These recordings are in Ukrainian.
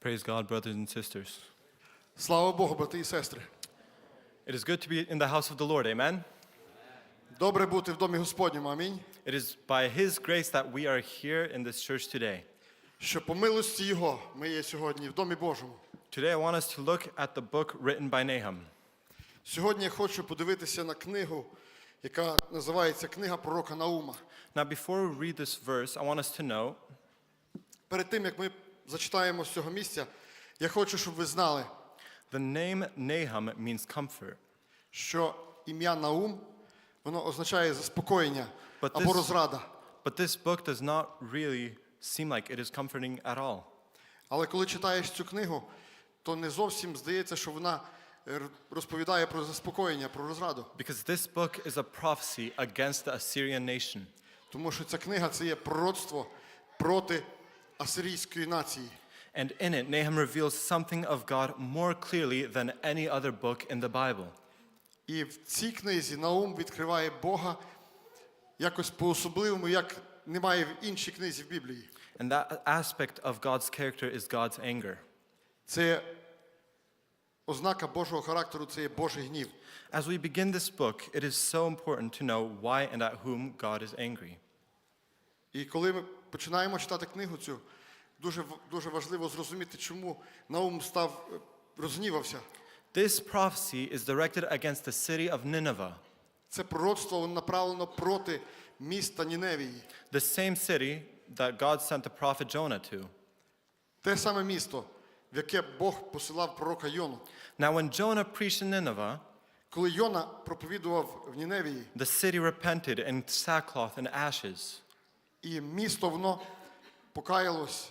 Praise God, brothers and sisters. Слава Богу, брати і сестри. It is good to be in the house of the Lord, amen? Добре бути в домі Господньому. Амінь. It is by His grace that we are here in this church today. Що по милості Його ми є сьогодні в домі Божому. Today, I want us to look at the book written by Nahum. Сьогодні я хочу подивитися на книгу, яка називається Книга пророка Наума. Now, before we read this verse, I want us to know Перед тим, як ми зачитаємо з цього місця, я хочу, щоб ви знали, the name Nahum means comfort. що ім'я Наум воно означає заспокоєння But або this- розрада. But this book does not really seem like it is comforting at all. Але коли читаєш цю книгу, то не зовсім здається, що вона е, розповідає про заспокоєння, про розраду. Because this book is a prophecy against the Assyrian nation. Тому що ця книга це є пророцтво проти асирійської нації. And in it, Nahum reveals something of God more clearly than any other book in the Bible. І в цій книзі Наум відкриває Бога якось по-особливому, як немає в іншій книзі в Біблії. And that aspect of God's character is God's anger. Це ознака Божого характеру, це є Божий гнів. As we begin this book, it is so important to know why and at whom God is angry. І коли ми починаємо читати книгу цю, дуже, дуже важливо зрозуміти, чому Наум став е, розгнівався. This prophecy is directed against the city of Nineveh, Це пророцтво направлено проти міста Ніневії. the same city that God sent the prophet Jonah to. Те саме місто, в яке Бог посилав пророка Йону. Now, when Jonah preached in Nineveh, Коли Йона проповідував в Ніневії, the city repented in sackcloth and ashes. І місто воно покаялось,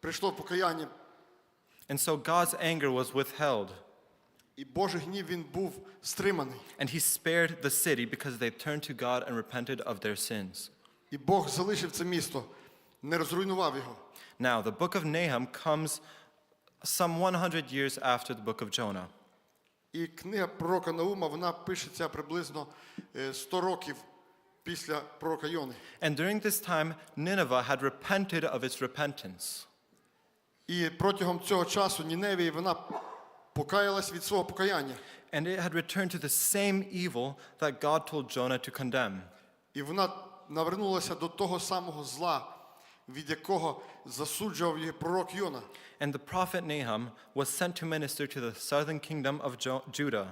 прийшло покаяння, And so God's anger was withheld, і Божий гнів він був стриманий. and he spared the city because they turned to God and repented of their sins. І Бог залишив це місто, не розруйнував його. Now, the book of Nahum comes some 100 years after the book of Jonah. І книга пророка Наума, вона пишеться приблизно е, 100 років після пророка Йони. And during this time, Nineveh had repented of its repentance. І протягом цього часу Ніневії вона покаялась від свого покаяння. And it had returned to the same evil that God told Jonah to condemn. І вона навернулася до того самого зла, від якого засуджував її пророк Йона. And the prophet Nahum was sent to minister to the southern kingdom of Judah.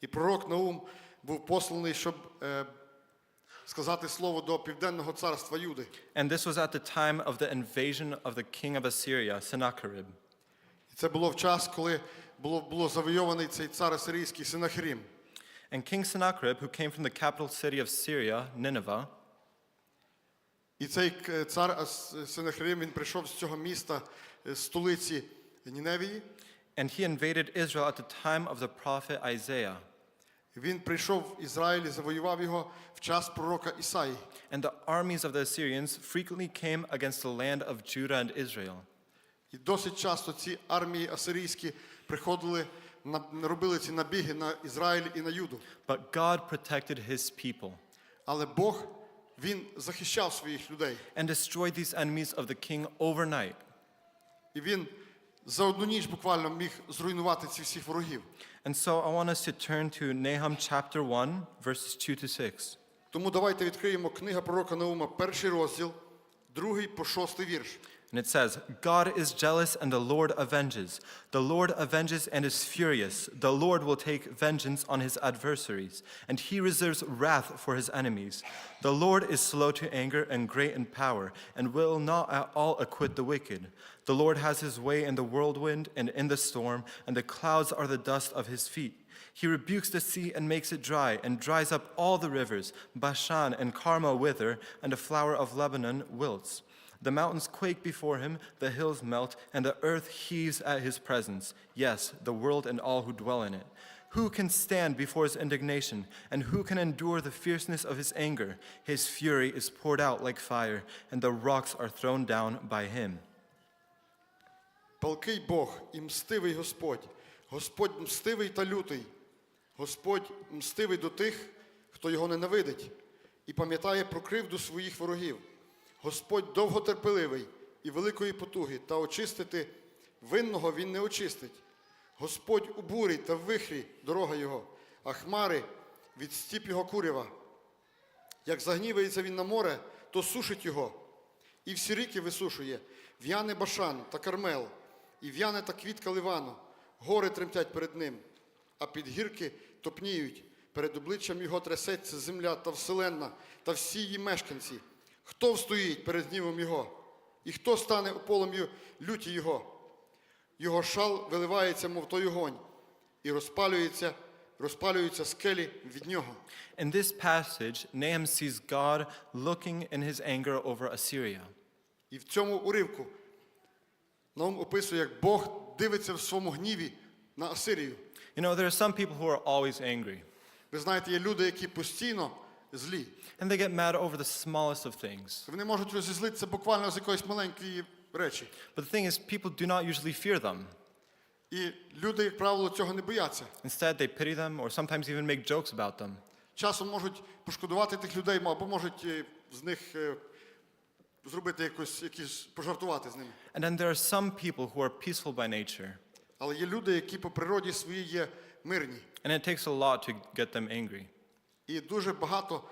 І пророк Наум був посланий, щоб е, сказати слово до південного царства Юди. And this was at the time of the invasion of the king of Assyria, Sennacherib. І це було в час, коли було, було завойований цей цар асирійський Синахирім. And King Sennacherib, who came from the capital city of Syria, Nineveh, І цей к- цар Ас- Синахирим, він прийшов з цього міста, е, з столиці Ніневії. and he invaded Israel at the time of the prophet Isaiah. Він прийшов в Ізраїль і завоював його в час пророка Ісаї. And the armies of the Assyrians frequently came against the land of Judah and Israel. І досить часто ці армії асирійські приходили, робили ці набіги на Ізраїль і на Юду. But God protected his people Але Бог, він захищав своїх людей. and destroyed these enemies of the king overnight. І він за одну ніч буквально міг зруйнувати ці всіх ворогів. And so I want us to turn to Nahum chapter 1, verses 2 to 6. Тому давайте відкриємо книга пророка Наума, перший розділ, другий по шостий вірш. And it says, God is jealous and the Lord avenges. The Lord avenges and is furious. The Lord will take vengeance on his adversaries, and he reserves wrath for his enemies. The Lord is slow to anger and great in power, and will not at all acquit the wicked. The Lord has his way in the whirlwind and in the storm, and the clouds are the dust of his feet. He rebukes the sea and makes it dry, and dries up all the rivers. Bashan and Carmel wither, and the flower of Lebanon wilts. The mountains quake before him, the hills melt, and the earth heaves at his presence. Yes, the world and all who dwell in it. Who can stand before his indignation, and who can endure the fierceness of his anger? His fury is poured out like fire, and the rocks are thrown down by him. Палкий Бог і мстивий Господь. Господь мстивий та лютий. Господь мстивий до тих, хто його ненавидить, і пам'ятає про кривду своїх ворогів. Господь довготерпеливий і великої потуги та очистити винного він не очистить. Господь у бурі та в вихрі дорога його, а хмари від стіп його курява. Як загнівається він на море, то сушить його, і всі ріки висушує, в'яне башан та кармел, і в'яне та квітка ливану, гори тремтять перед ним, а підгірки топніють, перед обличчям його трясеться земля та вселенна та всі її мешканці. Хто встоїть перед гнівом його? І хто стане полум'ю люті його? Його шал виливається, мов той огонь, і розпалюється, розпалюються скелі від нього. In this passage, Nahum sees God looking in his anger over Assyria. І в цьому уривку Наум описує, як Бог дивиться в своєму гніві на Асирію. You know, there are some people who are always angry, Ви знаєте, є люди, які постійно злі. and they get mad over the smallest of things. Вони можуть розізлитися буквально з якоїсь маленької речі. But the thing is, people do not usually fear them. І люди, як правило, цього не бояться. Instead, they pity them or sometimes even make jokes about them. Часом можуть пошкодувати тих людей, або можуть е, з них е, зробити якось, якісь пожартувати з ними. And then there are some people who are peaceful by nature, Але є люди, які по природі своїй є мирні. and it takes a lot to get them angry. І дуже багато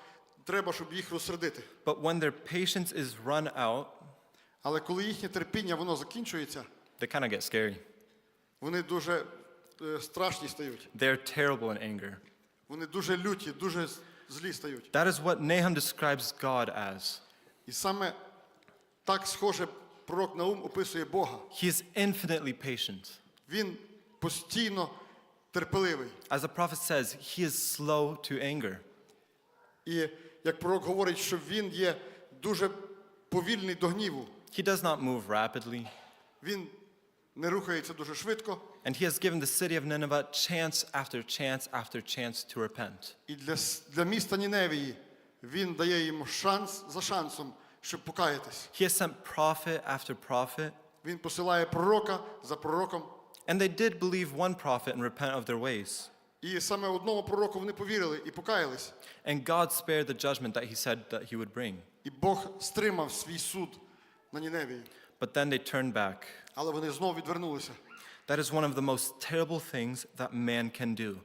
треба, щоб їх розсердити. But when their patience is run out, Але коли їхнє терпіння воно закінчується, they kind of get scary. вони дуже е, страшні стають. They're terrible in anger. Вони дуже люті, дуже злі стають. That is what Nahum describes God as. І саме так схоже пророк Наум описує Бога. He is infinitely patient. Він постійно терпеливий. As the prophet says, he is slow to anger. І як пророк говорить, що він є дуже повільний до гніву. He does not move rapidly, Він не рухається дуже швидко. and he has given the city of Nineveh chance after chance after chance to repent. І для, для міста Ніневії він дає йому шанс за шансом, щоб покаятись. He has sent prophet after prophet, Він посилає пророка за пророком. and they did believe one prophet and repent of their ways. І саме одному пророку вони повірили і покаялись. And God spared the judgment that he said that he would bring. І Бог стримав свій суд на Ніневії. But then they turned back. Але вони знову відвернулися. That is one of the most terrible things that man can do.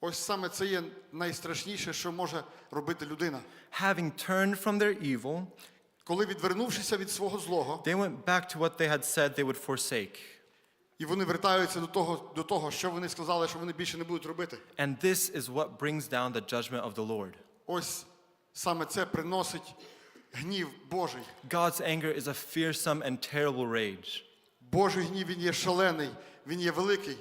Ось саме це є найстрашніше, що може робити людина. Having turned from their evil, Коли відвернувшися від свого злого, they went back to what they had said they would forsake. І вони вертаються до того, до того, що вони сказали, що вони більше не будуть робити. And this is what brings down the judgment of the Lord. Ось саме це приносить гнів Божий. God's anger is a fearsome and terrible rage. Божий гнів він є шалений, він є великий.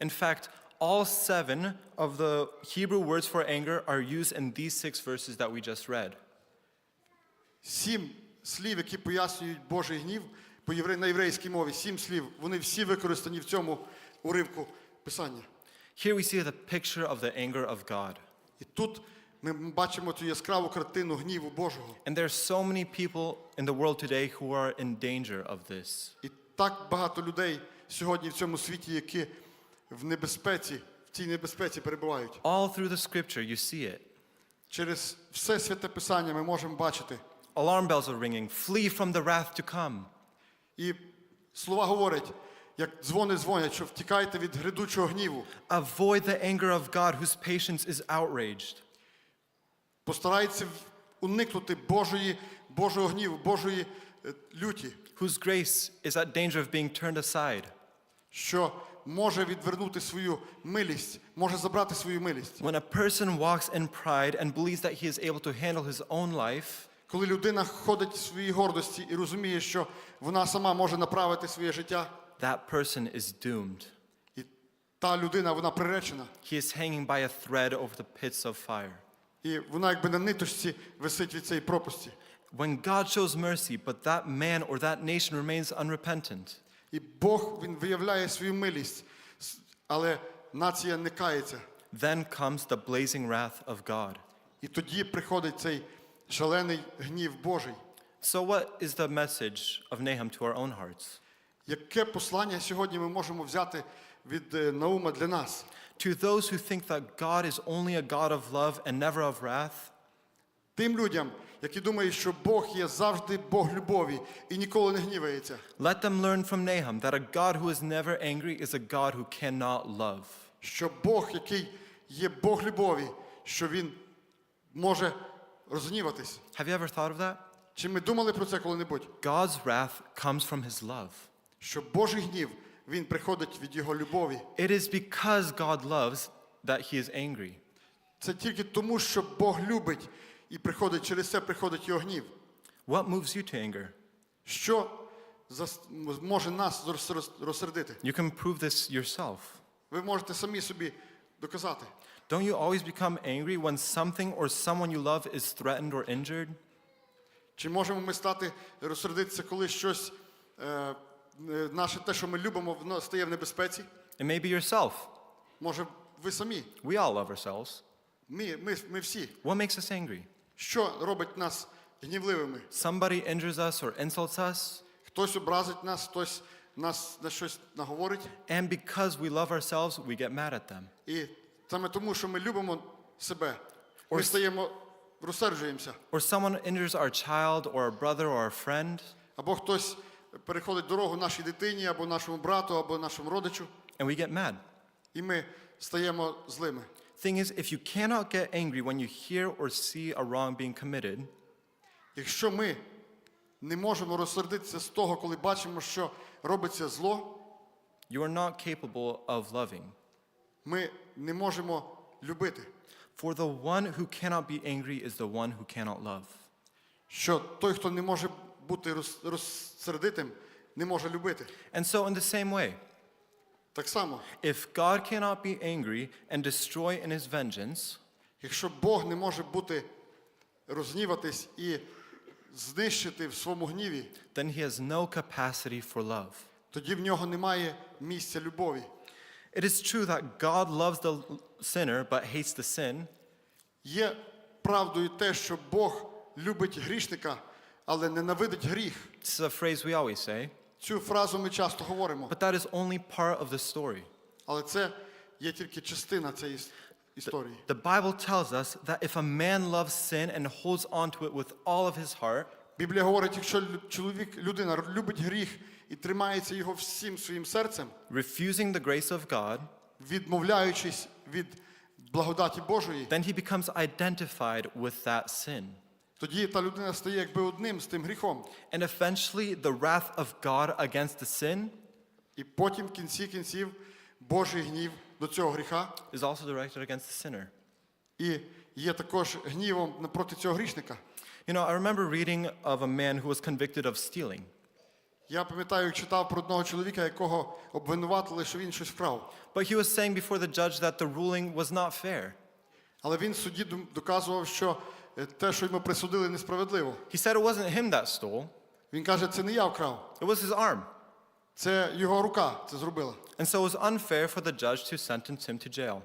In fact, all seven of the Hebrew words for anger are used in these six verses that we just read. Сім слів, які пояснюють Божий гнів по євре... на єврейській мові, сім слів, вони всі використані в цьому уривку Писання. Here we see the picture of the anger of God. І тут ми бачимо цю яскраву картину гніву Божого. And there are so many people in the world today who are in danger of this. І так багато людей сьогодні в цьому світі, які в небезпеці, в цій небезпеці перебувають. All through the scripture, you see it. Через все святе Писання ми можемо бачити. Alarm bells are ringing. Flee from the wrath to come. І слова говорять, як дзвони дзвонять, що втікайте від грядучого гніву. Avoid the anger of God whose patience is outraged. Постарайтеся уникнути Божої, Божого гніву, Божої е, люті, whose grace is at danger of being turned aside. що може відвернути свою милість, може забрати свою милість. When a person walks in pride and believes that he is able to handle his own life, Коли людина ходить в своїй гордості і розуміє, що вона сама може направити своє життя, that person is doomed. і та людина вона приречена, He is hanging by a thread over the pits of fire. і вона якби на ниточці висить від цієї пропасті. When God shows mercy, but that man or that nation remains unrepentant, І Бог він виявляє свою милість, с- але нація не кається. then comes the blazing wrath of God. І тоді приходить цей шалений гнів Божий. So, what is the message of Nahum to our own hearts? Яке послання сьогодні ми можемо взяти від е, Наума для нас? To those who think that God is only a God of love and never of wrath, Тим людям, які думають, що Бог є завжди Бог любові і ніколи не гнівається. Let them learn from Nahum that a God who is never angry is a God who cannot love. Що Бог, який є Бог любові, що Він може розгніватись. Have you ever thought of that? Чи ми думали про це коли-небудь? God's wrath comes from his love. Що Божий гнів він приходить від Його любові. It is because God loves that he is angry. Це тільки тому, що Бог любить і приходить через це приходить його гнів. What moves you to anger? Що може нас роз- роз- розсердити? You can prove this yourself. Ви можете самі собі доказати. Don't you always become angry when something or someone you love is threatened or injured? Чи можемо ми стати розсердитися, коли щось е, е, наше те, що ми любимо, воно стає в небезпеці? It may be yourself. Може, ви самі? We all love ourselves. Ми, ми, ми всі. What makes us angry? Що робить нас гнівливими? Somebody injures us or insults us, Хтось образить нас, хтось нас на щось наговорить. and because we love ourselves, we get mad at them. І саме тому, що ми любимо себе, ми стаємо, розсерджуємося. Or someone injures our child or our brother or our friend, Або хтось переходить дорогу нашій дитині, або нашому брату, або нашому родичу, and we get mad. і ми стаємо злими. Thing is, if you cannot get angry when you hear or see a wrong being committed, Якщо ми не можемо розсердитися з того, коли бачимо, що робиться зло, you are not capable of loving. Ми не можемо любити. For the one who cannot be angry is the one who cannot love. Що той, хто не може бути розсердитим, не може любити. And so, in the same way, Так само, if God cannot be angry and destroy in his vengeance, якщо Бог не може бути розніватись і знищити в своєму гніві, then he has no capacity for love. тоді в нього немає місця любові. It is true that God loves the sinner but hates the sin, Є правдою те, що Бог любить грішника, але ненавидить гріх. this is a phrase we always say, Цю фразу ми часто говоримо, but that is only part of the story. але це є тільки частина цієї іс- історії. The Bible tells us that if a man loves sin and holds on to it with all of his heart, Біблія говорить, якщо чоловік, людина любить гріх і тримається його всім своїм серцем, refusing the grace of God, відмовляючись від благодаті Божої, then he becomes identified with that sin. тоді та людина стає якби одним з тим гріхом. And eventually, the wrath of God against the sin І потім в кінці кінців Божий гнів до цього гріха is also directed against the sinner. і є також гнівом напроти цього грішника. You know, I remember reading of a man who was convicted of stealing. Я пам'ятаю, читав про одного чоловіка, якого обвинуватили, що він щось вкрав. But he was saying before the judge that the ruling was not fair. Але він дум- доказував, що е, те, що йому присудили, несправедливо. He said it wasn't him that stole, Він каже, це не я вкрав, it was his arm. це його рука це зробила. And so it was unfair for the judge to sentence him to jail.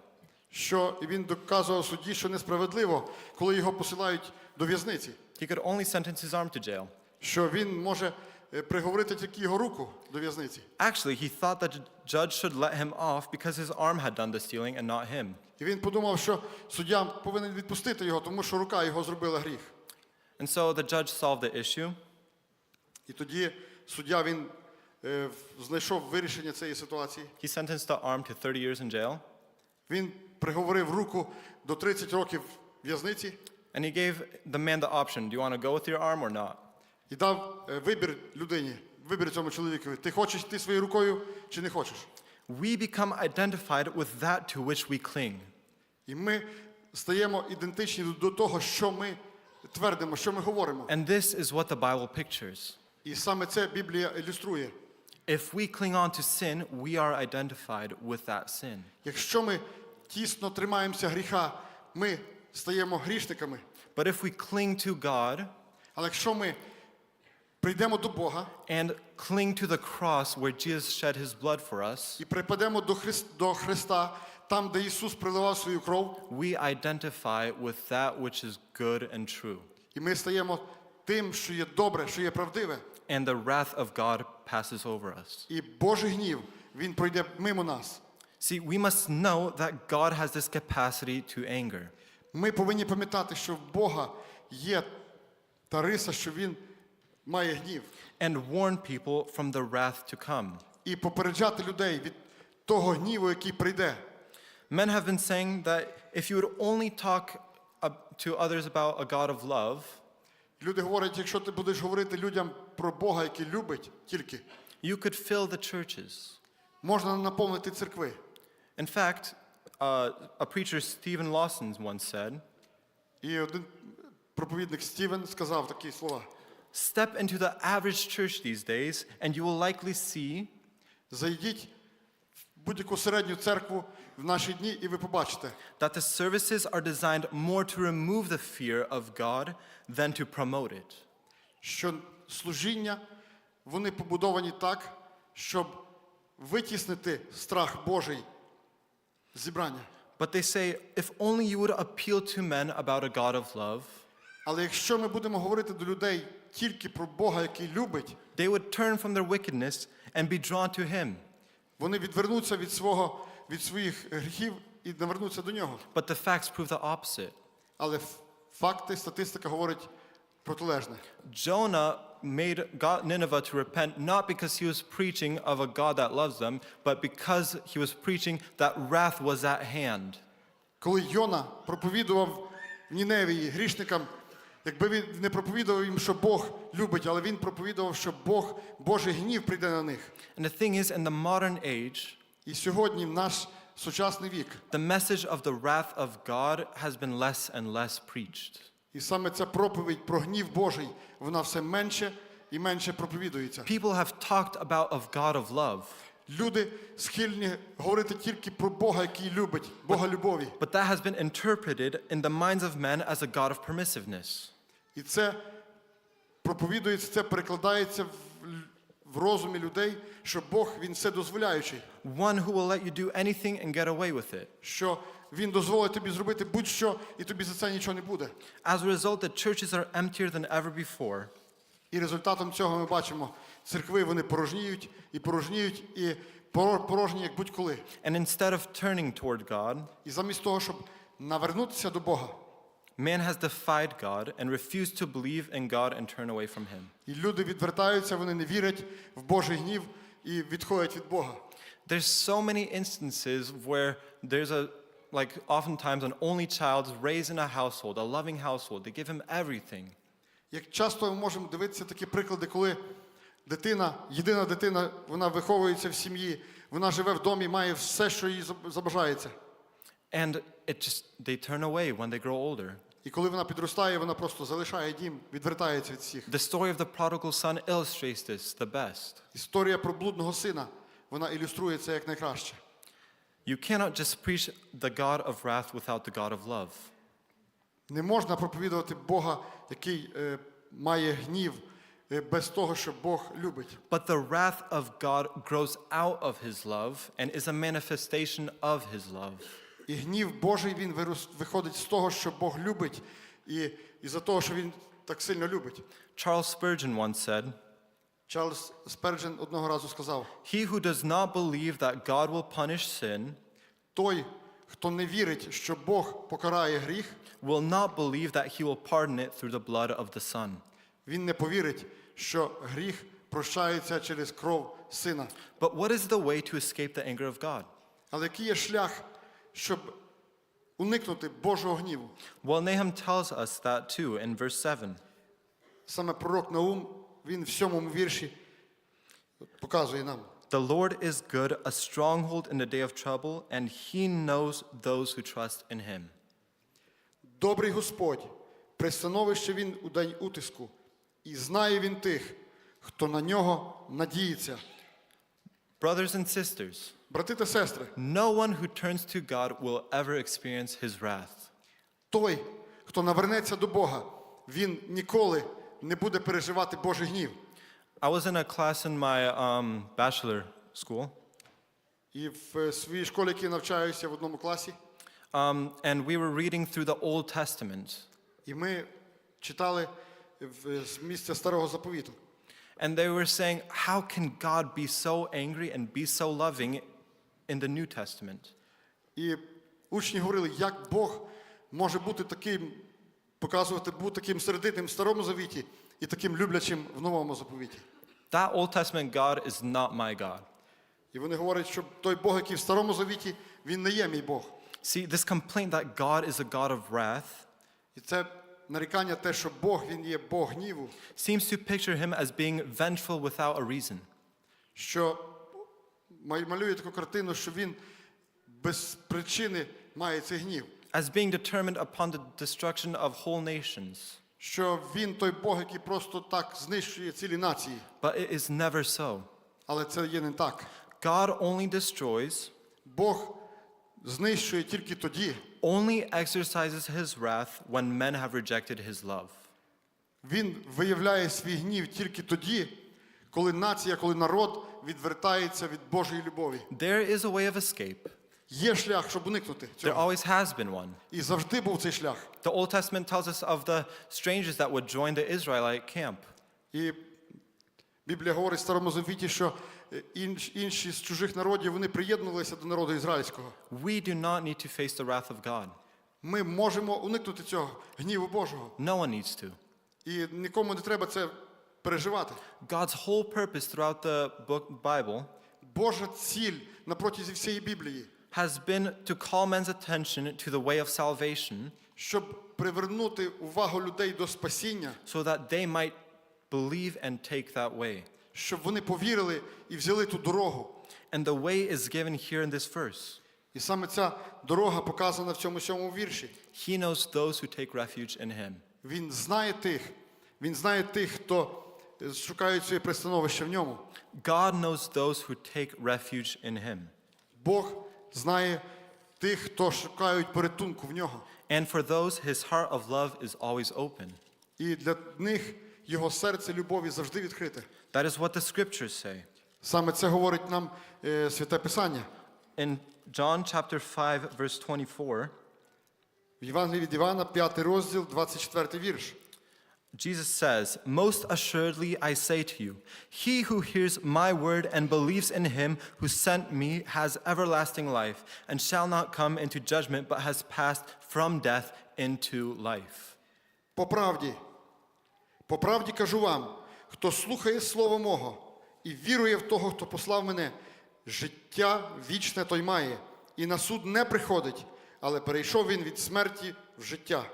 Що він доказував судді, що несправедливо, коли його посилають до в'язниці. He could only sentence his arm to jail. Що він може е, приговорити тільки його руку до в'язниці. Actually, he thought that the judge should let him off because his arm had done the stealing and not him. І він подумав, що суддя повинен відпустити його, тому що рука його зробила гріх. And so the judge solved the issue. І тоді суддя він е, в- знайшов вирішення цієї ситуації. He sentenced the arm to 30 years in jail, Він приговорив руку до 30 років в'язниці and he gave the man the option do you want to go with your arm or not? і дав е, вибір людині, вибір цьому чоловікові. Ти хочеш йти своєю рукою чи не хочеш? We become identified with that to which we cling. І ми стаємо ідентичні до- до того, що ми твердимо, що ми говоримо. And this is what the Bible pictures. І саме це Біблія ілюструє. If we cling on to sin, we are identified with that sin. Якщо ми тісно тримаємося гріха, ми стаємо грішниками. But if we cling to God Але якщо ми прийдемо до Бога and cling to the cross where Jesus shed his blood for us, і припадемо до, Христ, до Христа, там, де Ісус приливав свою кров, we identify with that which is good and true. і ми стаємо тим, що є добре, що є правдиве. And the wrath of God passes over us. І Божий гнів, він пройде мимо нас. See, we must know that God has this capacity to anger. Ми повинні пам'ятати, що в Бога є та риса, що він має гнів. and warn people from the wrath to come. І попереджати людей від того гніву, який прийде. Men have been saying that if you would only talk to others about a God of love, Люди говорять, якщо ти будеш говорити людям про Бога, який любить тільки, you could fill the churches. можна наповнити церкви. In fact, uh, a preacher, Stephen Lawson, once said, І один проповідник Стівен сказав такі слова: Step into the average church these days, and you will likely see зайдіть в будь-яку середню церкву в наші дні, і ви побачите, that the services are designed more to remove the fear of God than to promote it. що служіння вони побудовані так, щоб витіснити страх Божий зібрання. But they say, if only you would appeal to men about a God of love, Але якщо ми будемо говорити до людей тільки про Бога, який любить, they would turn from their wickedness and be drawn to Him. вони відвернуться від свого від своїх гріхів і навернуться до нього. But the facts prove the opposite. Але ф- факти, статистика говорить протилежне. Jonah made God, Nineveh to repent not because he was preaching of a God that loves them, but because he was preaching that wrath was at hand. Коли Йона проповідував в Ніневії грішникам, якби він не проповідував їм, що Бог любить, але він проповідував, що Бог, Божий гнів прийде на них. And the thing is, in the modern age, І сьогодні, в наш сучасний вік, the message of the wrath of God has been less and less preached. І саме ця проповідь про гнів Божий, вона все менше і менше проповідується. People have talked about of God of love, Люди схильні говорити тільки про Бога, який любить, Бога любові. but that has been interpreted in the minds of men as a God of permissiveness. І це проповідується, це перекладається в, в розумі людей, що Бог він все дозволяючий, One who will let you do anything and get away with it. що він дозволить тобі зробити будь-що, і тобі за це нічого не буде. As a result, the churches are emptier than ever before. І результатом цього ми бачимо, церкви вони порожніють і порожніють, і порожні, як будь-коли. And instead of turning toward God, І замість того, щоб навернутися до Бога, man has defied God and refused to believe in God and turn away from Him. і люди відвертаються, вони не вірять в Божий гнів і відходять від Бога. There's so many instances where there's a, like, oftentimes an only child is raised in a household, a loving household. They give him everything. Як часто ми можемо дивитися такі приклади, коли дитина, єдина дитина, вона виховується в сім'ї, вона живе в домі, має все, що їй забажається. And it just, they turn away when they grow older. І коли вона підростає, вона просто залишає дім, відвертається від всіх. The story of the prodigal son illustrates this the best. Історія про блудного сина, вона ілюструє це як найкраще. You cannot just preach the God of wrath without the God of love. Не можна проповідувати Бога, який е, має гнів, е, без того, що Бог любить. But the wrath of God grows out of his love and is a manifestation of his love. І гнів Божий він вирос- виходить з того, що Бог любить, і, і за того, що він так сильно любить. Charles Spurgeon once said, Чарльз Сперджен одного разу сказав: He who does not believe that God will punish sin той, хто не вірить, що Бог покарає гріх, will not believe that he will pardon it through the blood of the Son. він не повірить, що гріх прощається через кров сина. But what is the way to escape the anger of God? Але який є шлях, щоб уникнути Божого гніву? Well, Nahum tells us that too in verse 7. Саме пророк Наум, він в сьомому вірші показує нам. The Lord is good, a stronghold in the day of trouble, and he knows those who trust in him. Добрий Господь, пристановище він у день утиску, і знає він тих, хто на нього надіється. Brothers and sisters, Брати та сестри, no one who turns to God will ever experience his wrath. той, хто навернеться до Бога, він ніколи не буде переживати Божий гнів. I was in a class in my um, bachelor school, І в е, своїй школі, якій навчаюся в одному класі, um, and we were reading through the Old Testament. і ми читали в- з місця старого заповіту. And they were saying, How can God be so angry and be so loving in the New Testament? І учні говорили, як Бог може бути таким показувати був таким сердитим в старому завіті і таким люблячим в новому заповіті. That Old Testament God is not my God. І вони говорять, що той Бог, який в старому завіті, він не є мій Бог. See, this complaint that God is a God of wrath І це нарікання те, що Бог він є Бог гніву, seems to picture him as being vengeful without a reason. що малює таку картину, що він без причини має цей гнів. As being determined upon the destruction of whole nations. Що він той Бог, який просто так знищує цілі нації. But it is never so. Але це є не так. God only destroys, Бог знищує тільки тоді, only exercises his wrath when men have rejected his love. він виявляє свій гнів тільки тоді, коли нація, коли народ відвертається від Божої любові. There is a way of escape. Є шлях, щоб уникнути There цього. always has been one. І завжди був цей шлях. The Old Testament tells us of the strangers that would join the Israelite camp. І Біблія говорить в Старому Завіті, що е, інш- інші з чужих народів вони приєднувалися до народу ізраїльського. We do not need to face the wrath of God. Ми можемо уникнути цього гніву Божого. No one needs to. І нікому не треба це переживати. God's whole purpose throughout the book Bible Божа ціль на протязі всієї Біблії, has been to call men's attention to the way of salvation щоб привернути увагу людей до спасіння, so that they might believe and take that way. щоб вони повірили і взяли ту дорогу. And the way is given here in this verse. І саме ця дорога показана в цьому сьомому вірші. He knows those who take refuge in him. Він знає тих, він знає тих, хто е, шукають своє пристановище в ньому. God knows those who take refuge in him. Бог Знає тих, хто шукають порятунку в нього. And for those, his heart of love is always open. І для них його серце любові завжди відкрите. That is what the scriptures say. Саме це говорить нам е, святе Писання. In John chapter 5, verse 24, В Євангелії від Івана, 5 розділ, 24 вірш. Jesus says, Most assuredly I say to you, he who hears my word and believes in him who sent me has everlasting life, and shall not come into judgment, but has passed from death into life. По правді, по правді кажу вам, хто слухає Слово мого і вірує в того, хто послав мене, життя вічне той має, і на суд не приходить, але перейшов він від смерті в життя.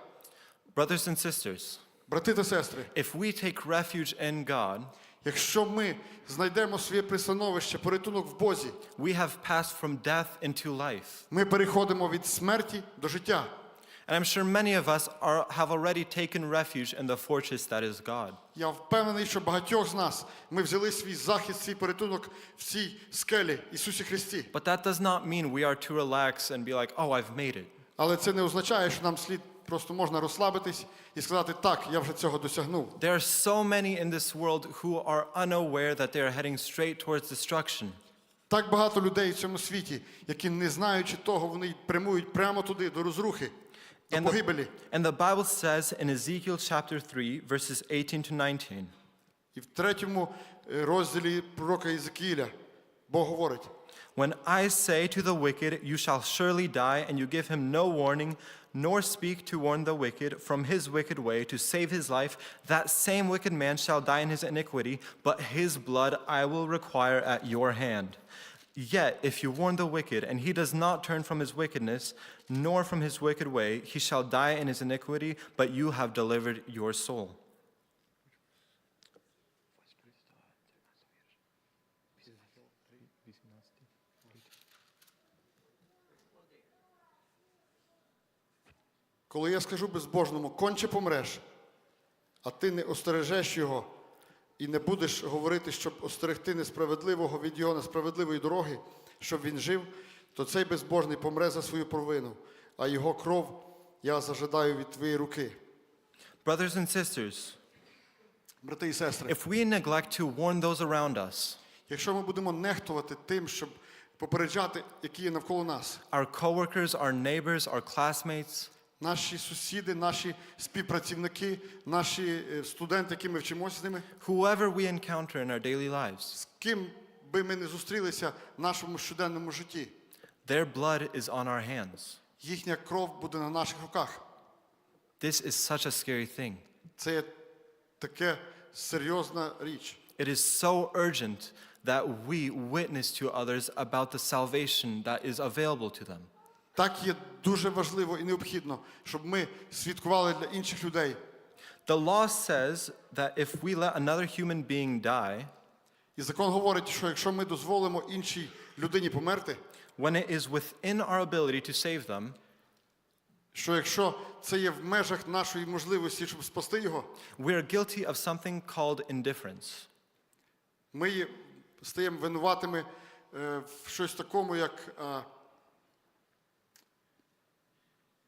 Brothers and sisters, Брати та сестри, if we take refuge in God, якщо ми знайдемо своє пристановище, порятунок в Бозі, we have passed from death into life. ми переходимо від смерті до життя. And I'm sure many of us are, have already taken refuge in the fortress that is God. Я впевнений, що багатьох з нас ми взяли свій захист, свій порятунок в цій скелі Ісусі Христі. But that does not mean we are to relax and be like, oh, I've made it. Але це не означає, що нам слід просто можна розслабитись і сказати, так, я вже цього досягнув. There are so many in this world who are unaware that they are heading straight towards destruction. Так багато людей в цьому світі, які не знаючи того, вони прямують прямо туди, до розрухи, до And the, погибелі. and the Bible says in Ezekiel chapter 3, verses 18 to 19, І в третьому е, розділі пророка Єзекіля Бог говорить, When I say to the wicked, You shall surely die, and you give him no warning, nor speak to warn the wicked from his wicked way to save his life, that same wicked man shall die in his iniquity, but his blood I will require at your hand. Yet, if you warn the wicked, and he does not turn from his wickedness, nor from his wicked way, he shall die in his iniquity, but you have delivered your soul. Коли я скажу безбожному, конче помреш, а ти не остережеш його і не будеш говорити, щоб остерегти несправедливого від його несправедливої дороги, щоб він жив, то цей безбожний помре за свою провину, а його кров я зажадаю від твоєї руки. Brothers and sisters, Брати і сестри, if we neglect to warn those around us, якщо ми будемо нехтувати тим, щоб попереджати, які є навколо нас, our coworkers, our neighbors, our classmates, наші сусіди, наші співпрацівники, наші е, студенти, які ми вчимося з ними, whoever we encounter in our daily lives, з ким би ми не зустрілися в нашому щоденному житті, their blood is on our hands. їхня кров буде на наших руках. This is such a scary thing. Це таке серйозна річ. It is so urgent that we witness to others about the salvation that is available to them. Так є дуже важливо і необхідно, щоб ми свідкували для інших людей. The law says that if we let another human being die, І закон говорить, що якщо ми дозволимо іншій людині померти, when it is within our ability to save them, що якщо це є в межах нашої можливості, щоб спасти його, we are guilty of something called indifference. ми стаємо винуватими е, в щось такому, як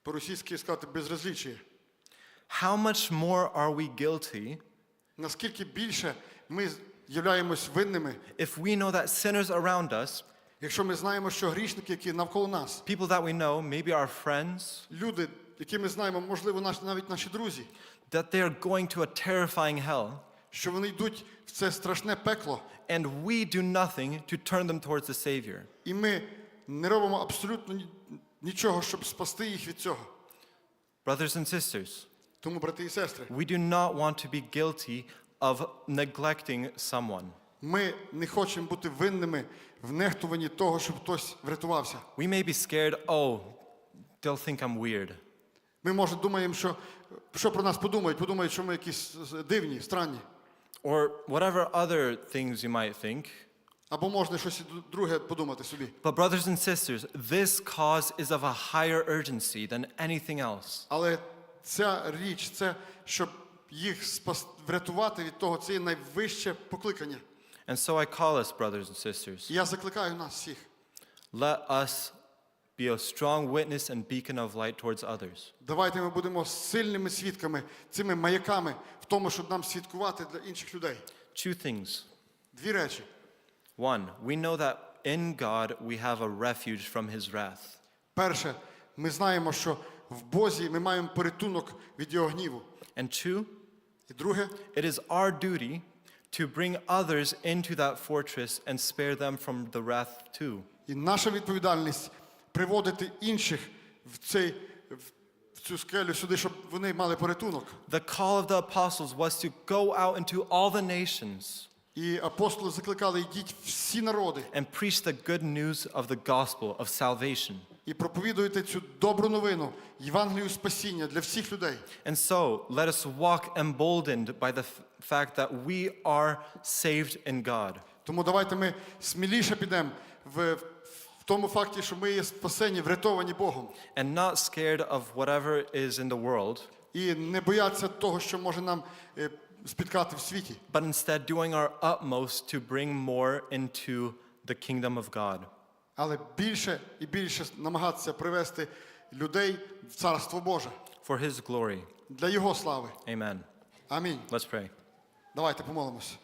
по-російськи сказати безразлічие. How much more are we guilty Наскільки більше ми являємось винними, if we know that sinners around us, якщо ми знаємо, що грішники, які навколо нас, people that we know, maybe our friends, люди, які ми знаємо, можливо, наш- навіть наші друзі, that they are going to a terrifying hell, що вони йдуть в це страшне пекло, and we do nothing to turn them towards the Savior. і ми не робимо абсолютно ні- нічого, щоб спасти їх від цього. Brothers and sisters, Тому, брати і сестри, we do not want to be guilty of neglecting someone. ми не хочемо бути винними в нехтуванні того, щоб хтось врятувався. We may be scared, oh, they'll think I'm weird. Ми, може, думаємо, що, що про нас подумають, подумають, що ми якісь дивні, странні. Or whatever other things you might think. Або можна щось друге подумати собі. But, brothers and sisters, this cause is of a higher urgency than anything else. Але ця річ, це щоб їх врятувати від того, це є найвище покликання. And so I call us, brothers and sisters, я закликаю нас всіх. let us be a strong witness and beacon of light towards others. Давайте ми будемо сильними свідками, цими маяками в тому, щоб нам свідкувати для інших людей. Two things. Дві речі. One, we know that in God we have a refuge from his wrath. Перше, ми знаємо, що в Бозі ми маємо порятунок від його гніву. And two, І друге, it is our duty to bring others into that fortress and spare them from the wrath too. і наша відповідальність приводити інших в, цей, в цю скелю сюди, щоб вони мали порятунок. The call of the apostles was to go out into all the nations І апостоли закликали, йдіть всі народи and preach the good news of the gospel of salvation. і проповідуйте цю добру новину, Євангелію спасіння для всіх людей. And so, let us walk emboldened by the fact that we are saved in God. Тому давайте ми сміліше підемо в, в тому факті, що ми є спасені, врятовані Богом. and not scared of whatever is in the world, І не бояться того, що може нам е, спіткати в світі. but instead doing our utmost to bring more into the kingdom of God. Але більше і більше намагатися привести людей в Царство Боже For his glory. для Його слави. Amen. Амінь. Let's pray. Давайте помолимося.